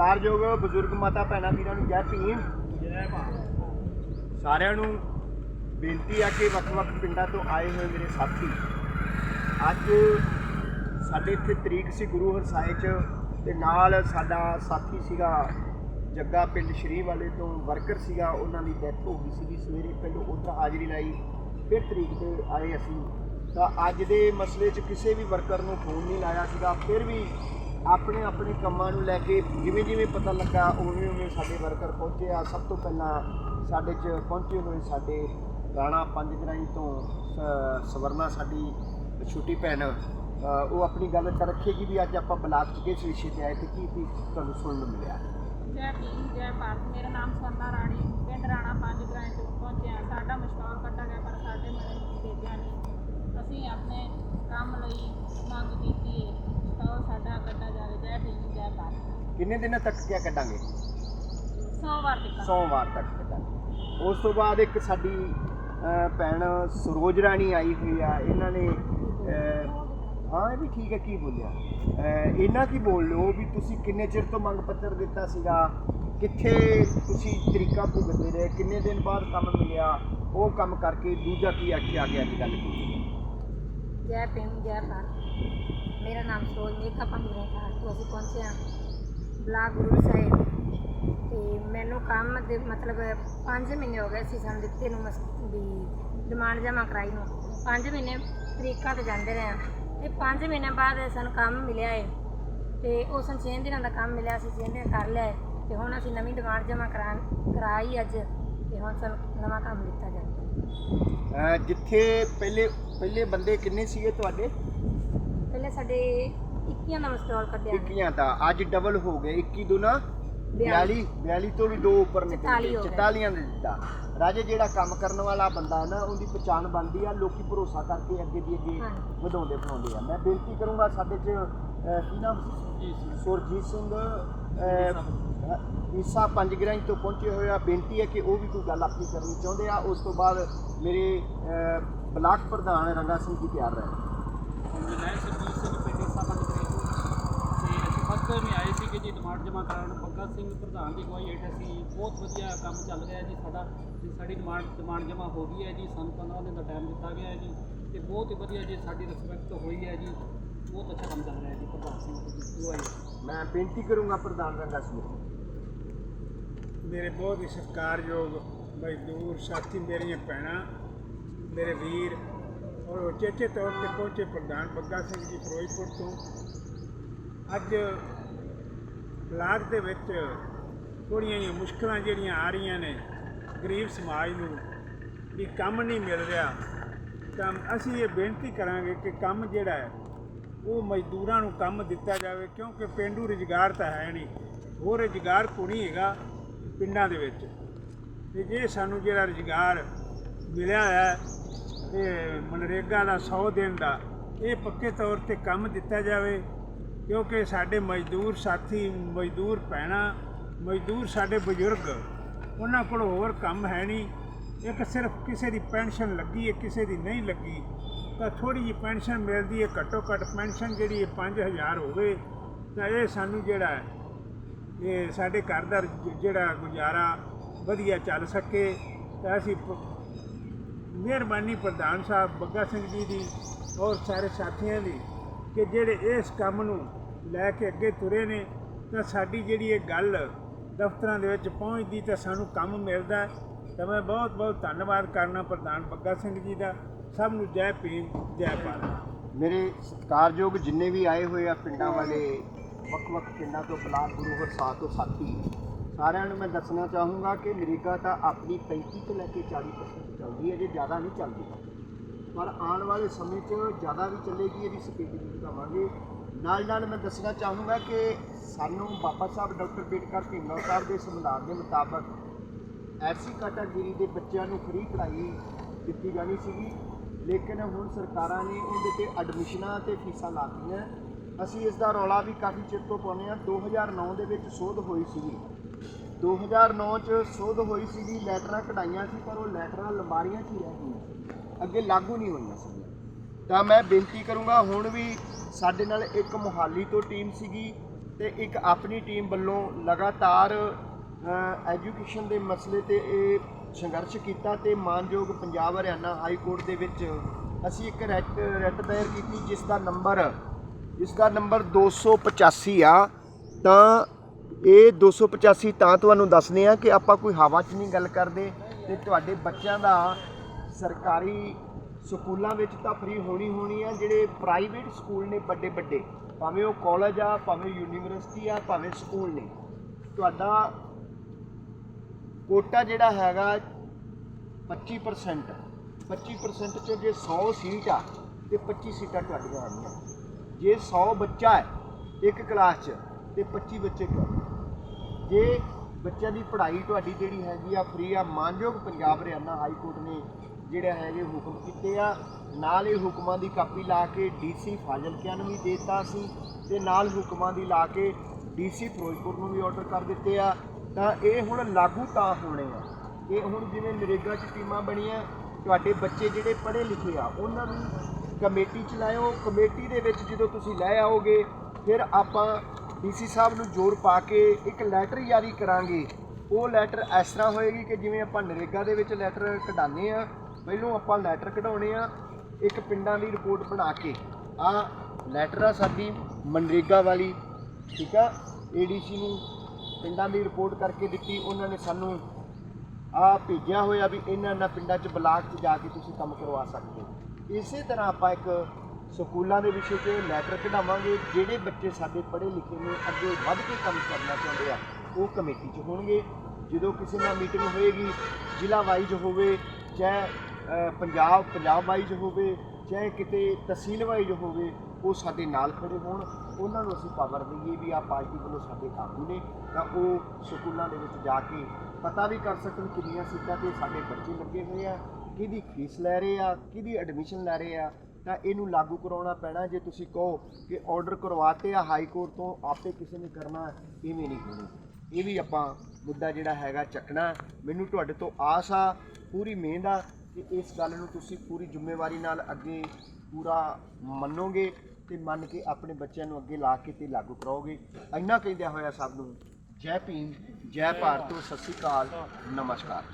ਸਤਿਕਾਰਯੋਗ ਬਜ਼ੁਰਗ ਮਾਤਾ ਭੈਣਾਂ ਵੀਰਾਂ ਨੂੰ ਜੈ ਭੀਮ। ਜੈ ਸਾਰਿਆਂ ਨੂੰ ਬੇਨਤੀ ਆ ਕਿ ਵੱਖ-ਵੱਖ ਪਿੰਡਾਂ ਤੋਂ ਆਏ ਹੋਏ ਮੇਰੇ ਸਾਥੀ, ਅੱਜ ਸਾਡੇ ਇੱਥੇ ਤਰੀਕ ਸੀ ਗੁਰੂ ਹਰਸਾਏ ਚ ਤੇ ਨਾਲ ਸਾਡਾ ਸਾਥੀ ਸੀਗਾ ਜੱਗਾ ਪਿੰਡ ਸ਼੍ਰੀ ਵਾਲੇ ਤੋਂ ਵਰਕਰ ਸੀਗਾ, ਉਹਨਾਂ ਦੀ ਡੈਥ ਹੋ ਗਈ ਸੀਗੀ, ਸਵੇਰੇ ਪਿੰਡ ਉੱਧਰ ਹਾਜ਼ਰੀ ਲਾਈ, ਫਿਰ ਤਰੀਕ ਤੇ ਆਏ ਅਸੀਂ। ਤਾਂ ਅੱਜ ਦੇ ਮਸਲੇ 'ਚ ਕਿਸੇ ਵੀ ਵਰਕਰ ਨੂੰ ਫੋਨ ਨਹੀਂ ਲਾਇਆ ਸੀਗਾ, ਫਿਰ ਵੀ ਆਪਣੇ ਆਪਣੇ ਕੰਮਾਂ ਨੂੰ ਲੈ ਕੇ ਜਿਵੇਂ ਜਿਵੇਂ ਪਤਾ ਲੱਗਾ, ਉਵੇਂ ਉਵੇਂ ਸਾਡੇ ਵਰਕਰ ਪਹੁੰਚੇ ਆ। ਸਭ ਤੋਂ ਪਹਿਲਾਂ ਸਾਡੇ 'ਚ ਪਹੁੰਚੇ ਹੋਏ ਸਾਡੇ ਰਾਣਾ ਪੰਜ ਗਰਾਈ ਤੋਂ ਸਵਰਨਾ, ਸਾਡੀ ਛੋਟੀ ਭੈਣ। ਉਹ ਆਪਣੀ ਗੱਲ ਕਰ ਰੱਖੇਗੀ ਵੀ ਅੱਜ ਆਪਾਂ ਬਲਾਕ 'ਚ ਕਿਸ ਵਿਸ਼ੇ ਤੇ ਆਏ ਤੇ ਕੀ ਕੀ ਤੁਹਾਨੂੰ ਸੁਣਨ ਨੂੰ ਮਿਲਿਆ। ਜੈ ਭੀਮ, ਜੈ ਭਾਰਤ। ਮੇਰਾ ਨਾਮ ਸਵਰਨਾ ਰਾਣੀ। ਪਿੰਡ ਰਾਣਾ ਪੰਜ ਗ੍ਰਾਂਟ ਤੋਂ ਪਹੁੰਚਿਆ ਸਾਡਾ ਮਸ਼ਕੌਰ ਕੱਟਾ ਗਿਆ, ਪਰ ਸਾਡੇ ਮੈਨੂੰ ਭੇਜਿਆ ਨਹੀਂ। ਅਸੀਂ ਆਪਣੇ ਕੰਮ ਲਈ ਮੰਗ ਕੀਤੀ ਹੈ ਮਸ਼ਕੌਰ ਸਾਡਾ ਕੱਟਾ ਜਾਵੇ ਜੈ ਭੀਮ ਜੈ ਭਾਰਤ ਕਿੰਨੇ ਦਿਨਾਂ ਤੱਕ ਕਿਆ ਕੱਢਾਂਗੇ? ਸੋਮਵਾਰ ਤੱਕ। ਸੋਮਵਾਰ ਤੱਕ ਕੱਢਾਂਗੇ। ਉਸ ਤੋਂ ਬਾਅਦ ਇੱਕ ਸਾਡੀ ਅ, ਭੈਣ ਸਰੋਜ ਰਾਣੀ ਆਈ ਹੋਈ ਆ। ਇਹਨਾਂ ਨੇ ਹਾਂ ਇਹ ਵੀ ਠੀਕ ਹੈ ਕੀ ਬੋਲਿਆ? ਇਹਨਾਂ ਕੀ ਬੋਲ ਲਓ ਵੀ ਤੁਸੀਂ ਕਿੰਨੇ ਚਿਰ ਤੋਂ ਮੰਗ ਪੱਤਰ ਦਿੱਤਾ ਸੀਗਾ? ਕਿੱਥੇ ਤੁਸੀਂ ਤਰੀਕਾ ਭੁਗਤਦੇ ਰਹੇ? ਕਿੰਨੇ ਦਿਨ ਬਾਅਦ ਕੰਮ ਮਿਲਿਆ? ਉਹ ਕੰਮ ਕਰਕੇ ਦੂਜਾ ਕੀ ਆਖਿਆ ਗਿਆ ਦੀ ਗੱਲ ਕੀਤੀ ਜੈ ਭੀਮ ਜੈ ਭਾਰਤ। ਮੇਰਾ ਨਾਮ ਸਰੋਜ ਮੇਕਾ ਪੰਗਰੇ ਦਾ ਤੋਂ ਅਸੀਂ ਪਹੁੰਚੇ ਹਾਂ। ਬਲਾਕ ਗੁਰੂ ਸਾਹਿਬ। ਤੇ ਮੈਨੂੰ ਕੰਮ ਦੇ ਮਤਲਬ 5 ਮਹੀਨੇ ਹੋ ਗਏ ਸੀ ਸਾਨੂੰ ਦਿੱਤੇ ਨੂੰ ਵੀ ਡਿਮਾਂਡ ਜਮ੍ਹਾਂ ਕਰਾਈ ਨੂੰ। 5 ਮਹੀਨੇ ਤਰੀਕਾਂ ਤੇ ਜਾਂਦੇ ਰਹੇ ਹਾਂ। ਤੇ 5 ਮਹੀਨੇ ਬਾਅਦ ਸਾਨੂੰ ਕੰਮ ਮਿਲਿਆ ਹੈ ਤੇ ਉਹ ਸਾਨੂੰ 6 ਦਿਨਾਂ ਦਾ ਕੰਮ ਮਿਲਿਆ ਸੀ 6 ਦਿਨ ਕਰ ਲਿਆ ਤੇ ਹੁਣ ਅਸੀਂ ਨਵੀਂ ਡਿਮਾਂਡ ਜਮ੍ਹਾਂ ਕਰਾਂ ਕਰਾਈ ਅੱਜ। ਤੇ ਹੁਣ ਸਾਨੂੰ ਨਵਾਂ ਕੰਮ ਦਿੱਤਾ ਅ, ਜਿੱਥੇ ਪਹਿਲੇ ਪਹਿਲੇ ਬੰਦੇ ਕਿੰਨੇ ਸੀਗੇ ਤੁਹਾਡੇ? ਪਹਿਲੇ ਸਾਡੇ 21 ਦਾ ਮਸਟਾਲ ਕੱਢਿਆ ਨੇ। 21 ਦਾ ਅੱਜ ਡਬਲ ਹੋ ਗਏ 21 ਦੁਨਾ 42 42 ਤੋਂ ਵੀ ਦੋ ਉੱਪਰ ਨਿਕਲ 44 ਗਏ ਹੋ ਗਏ। 44 ਦੇ ਦਿੱਤਾ। ਰਾਜੇ ਜਿਹੜਾ ਕੰਮ ਕਰਨ ਵਾਲਾ ਬੰਦਾ ਨਾ ਉਹਦੀ ਪਛਾਣ ਬਣਦੀ ਆ ਲੋਕੀ ਭਰੋਸਾ ਕਰਕੇ ਅੱਗੇ ਦੀ ਅੱਗੇ ਹਾਂਜੀ। ਵਧਾਉਂਦੇ ਫਲਾਉਂਦੇ ਆ। ਮੈਂ ਬੇਨਤੀ ਕਰੂੰਗਾ ਸਾਡੇ ਚ ਅਹ, ਕੀ ਨਾਮ ਸੀ? ਸੁਰਜੀਤ ਸਿੰਘ। ਅਹ, ਈਸਾ ਪੰਜਗਰਾਈ ਤੋਂ ਪਹੁੰਚੇ ਹੋਏ ਆ। ਬੇਨਤੀ ਹੈ ਕਿ ਉਹ ਵੀ ਕੋਈ ਗੱਲ ਆਪਣੀ ਕਰਨੀ ਚਾਹੁੰਦੇ ਆ। ਉਸ ਤੋਂ ਬਾਅਦ ਮੇਰੇ ਅਹ, ਬਲਾਕ ਪ੍ਰਧਾਨ ਰੰਗਾ ਸਿੰਘ ਜੀ ਤਿਆਰ ਰਹੇ ਸਰਜੀਤ ਸਿੰਘ ਪੰਜ ਟਾਈਮ ਹੀ ਆਏ ਸੀ ਕਿ ਜੀ ਡਿਮਾਂਡ ਜਮ੍ਹਾਂ ਕਰਾਉਣ। ਬੱਗਾ ਸਿੰਘ ਪ੍ਰਧਾਨ ਦੀ ਅਗਵਾਈ ਹੇਠ ਅਸੀਂ ਬਹੁਤ ਵਧੀਆ ਕੰਮ ਚੱਲ ਰਿਹਾ ਜੀ ਸਾਡਾ। ਜੀ ਸਾਡੀ ਡਿਮਾਂਡ ਡਿਮਾਂਡ ਜਮ੍ਹਾਂ ਹੋ ਗਈ ਹੈ ਜੀ। ਸਾਨੂੰ 15 ਦਿਨ ਦਾ ਟਾਈਮ ਦਿੱਤਾ ਗਿਆ ਹੈ ਜੀ। ਤੇ ਬਹੁਤ ਹੀ ਵਧੀਆ ਜੀ ਸਾਡੀ ਰਿਸਪੈਕਟ ਹੋਈ ਹੈ ਜੀ। ਬਹੁਤ ਅੱਛਾ ਕੰਮ ਚੱਲ ਰਿਹਾ ਹੈ ਜੀ ਪ੍ਰਧਾਨ ਸਿੰਘ ਦੀ ਅਗਵਾਈ ਮੈਂ ਬੇਨਤੀ ਕਰੂੰਗਾ ਪ੍ਰਧਾਨ ਰੰਗਾ ਸਿੰਘ ਮੇਰੇ ਬਹੁਤ ਹੀ ਸਤਿਕਾਰਯੋਗ ਮਜ਼ਦੂਰ ਸਾਥੀ ਮੇਰੀਆਂ ਭੈਣਾਂ ਮੇਰੇ ਵੀਰ ਔਰ ਉਚੇਚੇ ਤੌਰ ਤੇ ਪਹੁੰਚੇ ਪ੍ਰਧਾਨ ਬੱਗਾ ਸਿੰਘ ਜੀ ਫਿਰੋਜ਼ਪੁਰ ਤੋਂ। ਅੱਜ ਬਲਾਕ ਦੇ ਵਿੱਚ ਥੋੜ੍ਹੀਆਂ ਜਿਹੀਆਂ ਮੁਸ਼ਕਲਾਂ ਜਿਹੜੀਆਂ ਆ ਰਹੀਆਂ ਨੇ, ਗਰੀਬ ਸਮਾਜ ਨੂੰ ਵੀ ਕੰਮ ਨਹੀਂ ਮਿਲ ਰਿਹਾ, ਤਾਂ ਅਸੀਂ ਇਹ ਬੇਨਤੀ ਕਰਾਂਗੇ ਕਿ ਕੰਮ ਜਿਹੜਾ ਹੈ, ਉਹ ਮਜ਼ਦੂਰਾਂ ਨੂੰ ਕੰਮ ਦਿੱਤਾ ਜਾਵੇ, ਕਿਉਂਕਿ ਪਿੰਡੂ ਰੁਜ਼ਗਾਰ ਤਾਂ ਹੈ ਨਹੀਂ ਉਹ ਰੁਜ਼ਗਾਰ ਕੋਈ ਹੈਗਾ ਪਿੰਡਾਂ ਦੇ ਵਿੱਚ। ਤੇ ਜੇ ਸਾਨੂੰ ਜਿਹੜਾ ਰੁਜ਼ਗਾਰ ਮਿਲਿਆ ਹੈ, ਇਹ ਮਨਰੇਗਾ ਦਾ 100 ਦਿਨ ਦਾ, ਇਹ ਪੱਕੇ ਤੌਰ ਤੇ ਕੰਮ ਦਿੱਤਾ ਜਾਵੇ ਕਿਉਂਕਿ ਸਾਡੇ ਮਜ਼ਦੂਰ ਸਾਥੀ, ਮਜ਼ਦੂਰ ਭੈਣਾਂ, ਮਜ਼ਦੂਰ ਸਾਡੇ ਬਜ਼ੁਰਗ, ਉਹਨਾਂ ਕੋਲ ਹੋਰ ਕੰਮ ਹੈ ਨਹੀਂ। ਇੱਕ ਸਿਰਫ ਕਿਸੇ ਦੀ ਪੈਨਸ਼ਨ ਲੱਗੀ ਹੈ ਕਿਸੇ ਦੀ ਨਹੀਂ ਲੱਗੀ, ਤਾਂ ਥੋੜੀ ਜਿਹੀ ਪੈਨਸ਼ਨ ਮਿਲਦੀ ਹੈ, ਘੱਟੋ ਘੱਟ ਪੈਨਸ਼ਨ ਜਿਹੜੀ ਹੈ 5000 ਹੋਵੇ, ਤਾਂ ਇਹ ਸਾਨੂੰ ਜਿਹੜਾ ਹੈ, ਇਹ ਸਾਡੇ ਘਰ ਦਾ ਜਿਹੜਾ ਗੁਜ਼ਾਰਾ ਵਧੀਆ ਚੱਲ ਸਕੇ। ਤਾਂ ਅਸੀਂ ਮਿਹਰਬਾਨੀ ਪ੍ਰਧਾਨ ਸਾਹਿਬ ਬੱਗਾ ਸਿੰਘ ਜੀ ਦੀ ਔਰ ਸਾਰੇ ਸਾਥੀਆਂ ਦੀ ਕਿ ਜਿਹੜੇ ਇਸ ਕੰਮ ਨੂੰ ਲੈ ਕੇ ਅੱਗੇ ਤੁਰੇ ਨੇ, ਤਾਂ ਸਾਡੀ ਜਿਹੜੀ ਇਹ ਗੱਲ ਦਫ਼ਤਰਾਂ ਦੇ ਵਿੱਚ ਪਹੁੰਚਦੀ ਤਾਂ ਸਾਨੂੰ ਕੰਮ ਮਿਲਦਾ ਤਾਂ ਮੈਂ ਬਹੁਤ ਬਹੁਤ ਧੰਨਵਾਦ ਕਰਨਾ ਪ੍ਰਧਾਨ ਬੱਗਾ ਸਿੰਘ ਜੀ ਦਾ। ਸਭ ਨੂੰ ਜੈ ਭੀਮ, ਜੈ ਭਾਰਤ। ਮੇਰੇ ਸਤਿਕਾਰਯੋਗ ਜਿੰਨੇ ਵੀ ਆਏ ਹੋਏ ਆ ਪਿੰਡਾਂ ਵਾਲੇ ਵੱਖ-ਵੱਖ ਪਿੰਡਾਂ ਤੋਂ ਬਲਾਕ ਗੁਰੂ ਹਰਸਾਹ ਤੋਂ ਸਾਥੀ, ਸਾਰਿਆਂ ਨੂੰ ਮੈਂ ਦੱਸਣਾ ਚਾਹੂੰਗਾ ਕਿ ਅਮਰੀਕਾ ਤਾਂ ਆਪਣੀ 35 ਤੋਂ ਲੈ ਕੇ 40% ਚੱਲਦੀ ਹੈ, ਜੇ ਜ਼ਿਆਦਾ ਨਹੀਂ ਚੱਲਦੀ। ਪਰ ਆਉਣ ਵਾਲੇ ਸਮੇਂ 'ਚ ਜ਼ਿਆਦਾ ਵੀ ਚੱਲੇਗੀ, ਇਹਦੀ ਸਪੀਡ ਵੀ ਵਧਾਵਾਂਗੇ। ਨਾਲ ਨਾਲ ਮੈਂ ਦੱਸਣਾ ਚਾਹੂੰਗਾ ਕਿ ਸਾਨੂੰ ਬਾਬਾ ਸਾਹਿਬ ਡਾਕਟਰ ਬੇਟਕਰ ਭੀਮਰਾਓ ਸਾਹਿਬ ਦੇ ਸੰਵਿਧਾਨ ਦੇ ਮੁਤਾਬਕ ਐਸੀ ਕੈਟਾਗਰੀ ਦੇ ਬੱਚਿਆਂ ਨੂੰ ਫ੍ਰੀ ਪੜ੍ਹਾਈ ਦਿੱਤੀ ਜਾਣੀ ਸੀਗੀ, ਲੇਕਿਨ ਹੁਣ ਸਰਕਾਰਾਂ ਨੇ ਉਹਦੇ ਤੇ ਐਡਮਿਸ਼ਨਾਂ ਤੇ ਫੀਸਾਂ ਲਾਤੀਆਂ ਅਸੀਂ ਇਸ ਦਾ ਰੌਲਾ ਵੀ ਕਾਫੀ ਚਿਰ ਤੋਂ ਪਾਉਂਦੇ ਹਾਂ। 2009 ਦੇ ਵਿੱਚ ਸੋਧ ਹੋਈ ਸੀਗੀ। 2009 ਚ ਸੋਧ ਹੋਈ ਸੀਗੀ, ਲੈਟਰਾਂ ਕਢਾਈਆਂ ਸੀ, ਪਰ ਉਹ ਲੈਟਰਾਂ ਲੰਬਾਰੀਆਂ 'ਚ ਹੀ ਰਹਿ ਗਈਆਂ। ਅੱਗੇ ਲਾਗੂ ਨਹੀਂ ਹੋਈਆਂ ਸੀ ਤਾਂ ਮੈਂ ਬੇਨਤੀ ਕਰੂੰਗਾ, ਹੁਣ ਵੀ ਸਾਡੇ ਨਾਲ ਇੱਕ ਮੁਹਾਲੀ ਤੋਂ ਟੀਮ ਸੀਗੀ ਤੇ ਇੱਕ ਆਪਣੀ ਟੀਮ ਵੱਲੋਂ ਲਗਾਤਾਰ ਐਜੂਕੇਸ਼ਨ ਦੇ ਮਸਲੇ ਤੇ ਇਹ ਸੰਘਰਸ਼ ਕੀਤਾ ਤੇ ਮਾਨਯੋਗ ਪੰਜਾਬ ਹਰਿਆਣਾ ਹਾਈ ਕੋਰਟ ਦੇ ਵਿੱਚ ਅਸੀਂ ਇੱਕ ਰੈਟ ਰੈਟ ਦਾਇਰ ਕੀਤੀ ਜਿਸ ਦਾ ਨੰਬਰ, ਜਿਸ ਦਾ ਨੰਬਰ 285 ਆ। ਤਾਂ ਇਹ 285 ਤਾਂ ਤੁਹਾਨੂੰ ਦੱਸਨੇ ਆ ਕਿ ਆਪਾਂ ਕੋਈ ਹਵਾ 'ਚ ਨਹੀਂ ਗੱਲ ਕਰਦੇ ਤੇ ਤੁਹਾਡੇ ਬੱਚਿਆਂ ਦਾ ਸਰਕਾਰੀ ਸਕੂਲਾਂ ਵਿੱਚ ਤਾਂ ਫ੍ਰੀ ਹੋਣੀ ਹੋਣੀ ਆ, ਜਿਹੜੇ ਪ੍ਰਾਈਵੇਟ ਸਕੂਲ ਨੇ ਵੱਡੇ ਵੱਡੇ, ਭਾਵੇਂ ਉਹ ਕਾਲਜ ਆ, ਭਾਵੇਂ ਯੂਨੀਵਰਸਿਟੀ ਆ, ਭਾਵੇਂ ਸਕੂਲ ਨੇ। ਤੁਹਾਡਾ ਕੋਟਾ ਜਿਹੜਾ ਹੈਗਾ 25% 25% ਚੋਂ ਜੇ 100 ਸੀਟ ਆ, ਤੇ 25 ਸੀਟਾਂ ਤੁਹਾਡੀਆਂ ਆਉਣੀਆਂ। ਜੇ 100 ਬੱਚਾ ਹੈ ਇੱਕ ਕਲਾਸ 'ਚ, ਤੇ 25 ਬੱਚੇ ਤੁਹਾਡੇ ਜੇ ਬੱਚਿਆਂ ਦੀ ਪੜ੍ਹਾਈ ਤੁਹਾਡੀ ਜਿਹੜੀ ਹੈਗੀ ਆ ਫ੍ਰੀ ਆ, ਮਾਨਯੋਗ ਪੰਜਾਬ ਹਰਿਆਣਾ ਹਾਈ ਕੋਰਟ ਨੇ ਜਿਹੜੇ ਹੈਗੇ ਹੁਕਮ ਕੀਤੇ ਆ। ਨਾਲ ਇਹ ਹੁਕਮਾਂ ਦੀ ਕਾਪੀ ਲਾ ਕੇ ਡੀਸੀ ਫਾਜ਼ਿਲਕਿਆਂ ਨੂੰ ਵੀ ਦਿੱਤਾ ਸੀ ਤੇ ਨਾਲ ਹੁਕਮਾਂ ਦੀ ਲਾ ਕੇ ਡੀਸੀ ਫਿਰੋਜ਼ਪੁਰ ਨੂੰ ਵੀ ਆਰਡਰ ਕਰ ਦਿੱਤੇ ਆ। ਤਾਂ ਇਹ ਹੁਣ ਲਾਗੂ ਤਾਂ ਹੋਣੇ ਆ। ਇਹ ਹੁਣ ਜਿਵੇਂ ਨਰੇਗਾ 'ਚ ਟੀਮਾਂ ਬਣੀਆਂ, ਤੁਹਾਡੇ ਬੱਚੇ ਜਿਹੜੇ ਪੜ੍ਹੇ ਲਿਖੇ ਆ, ਉਹਨਾਂ ਨੂੰ ਕਮੇਟੀ ਚ ਲਾਇਓ। ਕਮੇਟੀ ਦੇ ਵਿੱਚ ਜਦੋਂ ਤੁਸੀਂ ਲੈ ਆਓਗੇ, ਫਿਰ ਆਪਾਂ ਡੀਸੀ ਸਾਹਿਬ ਨੂੰ ਜ਼ੋਰ ਪਾ ਕੇ ਇੱਕ ਲੈਟਰ ਜਾਰੀ ਕਰਾਂਗੇ। ਉਹ ਲੈਟਰ ਇਸ ਤਰ੍ਹਾਂ ਹੋਏਗੀ ਕਿ ਜਿਵੇਂ ਆਪਾਂ ਨਰੇਗਾ ਦੇ ਵਿੱਚ ਲੈਟਰ ਕਢਾਉਂਦੇ ਆ ਪਹਿਲੋਂ ਆਪਾਂ ਲੈਟਰ ਕਢਾਉਣੇ ਆ, ਇੱਕ ਪਿੰਡਾਂ ਦੀ ਰਿਪੋਰਟ ਬਣਾ ਕੇ। ਆ ਲੈਟਰ ਆ ਸਾਡੀ ਮਨਰੇਗਾ ਵਾਲੀ, ਠੀਕ ਆ? ਏਡੀਸੀ ਨੂੰ ਪਿੰਡਾਂ ਦੀ ਰਿਪੋਰਟ ਕਰਕੇ ਦਿੱਤੀ, ਉਹਨਾਂ ਨੇ ਸਾਨੂੰ ਆ ਭੇਜਿਆ ਹੋਇਆ ਵੀ ਇਹਨਾਂ ਇਹਨਾਂ ਪਿੰਡਾਂ 'ਚ ਬਲਾਕ 'ਚ ਜਾ ਕੇ ਤੁਸੀਂ ਕੰਮ ਕਰਵਾ ਸਕਦੇ ਹੋ। ਇਸੇ ਤਰ੍ਹਾਂ ਆਪਾਂ ਇੱਕ ਸਕੂਲਾਂ ਦੇ ਵਿਸ਼ੇ 'ਤੇ ਲੈਟਰ ਕਢਾਵਾਂਗੇ, ਜਿਹੜੇ ਬੱਚੇ ਸਾਡੇ ਪੜ੍ਹੇ ਲਿਖੇ ਨੇ, ਅੱਗੇ ਵੱਧ ਕੇ ਕੰਮ ਕਰਨਾ ਚਾਹੁੰਦੇ ਆ, ਉਹ ਕਮੇਟੀ 'ਚ ਹੋਣਗੇ। ਜਦੋਂ ਕਿਸੇ ਨਾਲ ਮੀਟਿੰਗ ਹੋਏਗੀ, ਜ਼ਿਲ੍ਹਾ ਵਾਈਜ਼ ਹੋਵੇ, ਚਾਹੇ ਪੰਜਾਬ ਪੰਜਾਬ ਵਾਈਜ਼ ਹੋਵੇ ਚਾਹੇ ਕਿਤੇ ਤਹਿਸੀਲ ਵਾਈਜ਼ ਹੋਵੇ, ਉਹ ਸਾਡੇ ਨਾਲ ਖੜੇ ਹੋਣ। ਉਹਨਾਂ ਨੂੰ ਅਸੀਂ ਪਾਵਰ ਦਈਏ ਵੀ ਆ ਪਾਰਟੀ ਵੱਲੋਂ ਸਾਡੇ ਕਾਬੂ ਨੇ। ਤਾਂ ਉਹ ਸਕੂਲਾਂ ਦੇ ਵਿੱਚ ਜਾ ਕੇ ਪਤਾ ਵੀ ਕਰ ਸਕਣ ਕਿੰਨੀਆਂ ਸੀਟਾਂ ਤੇ ਸਾਡੇ ਬੱਚੇ ਲੱਗੇ ਹੋਏ ਆ, ਕਿਹਦੀ ਫੀਸ ਲੈ ਰਹੇ ਆ, ਕਿਹਦੀ ਐਡਮਿਸ਼ਨ ਲੈ ਰਹੇ ਆ। ਤਾਂ ਇਹਨੂੰ ਲਾਗੂ ਕਰਾਉਣਾ ਪੈਣਾ। ਜੇ ਤੁਸੀਂ ਕਹੋ ਕਿ ਆਰਡਰ ਕਰਵਾਤੇ ਆ ਹਾਈ ਕੋਰਟ ਤੋਂ, ਆਪੇ ਕਿਸੇ ਨੇ ਕਰਨਾ, ਇਵੇਂ ਨਹੀਂ ਹੋਣੀ। ਇਹ ਵੀ ਆਪਾਂ ਮੁੱਦਾ ਜਿਹੜਾ ਹੈਗਾ ਚੱਕਣਾ। ਮੈਨੂੰ ਤੁਹਾਡੇ ਤੋਂ ਆਸ ਆ, ਪੂਰੀ ਮਿਹਨਤ ਆ। ਕਿ ਇਸ ਗੱਲ ਨੂੰ ਤੁਸੀਂ ਪੂਰੀ ਜ਼ਿੰਮੇਵਾਰੀ ਨਾਲ ਅੱਗੇ ਪੂਰਾ ਮੰਨੋਗੇ ਤੇ ਮੰਨ ਕੇ ਆਪਣੇ ਬੱਚਿਆਂ ਨੂੰ ਅੱਗੇ ਲਾ ਕੇ ਤੇ ਲਾਗੂ ਕਰਾਓਗੇ। ਇੰਨਾ ਕਹਿੰਦਿਆਂ ਹੋਇਆ ਸਭ ਨੂੰ ਜੈ ਭੀਮ, ਜੈ ਭਾਰਤ, ਸਤਿ ਸ਼੍ਰੀ ਅਕਾਲ, ਨਮਸਕਾਰ।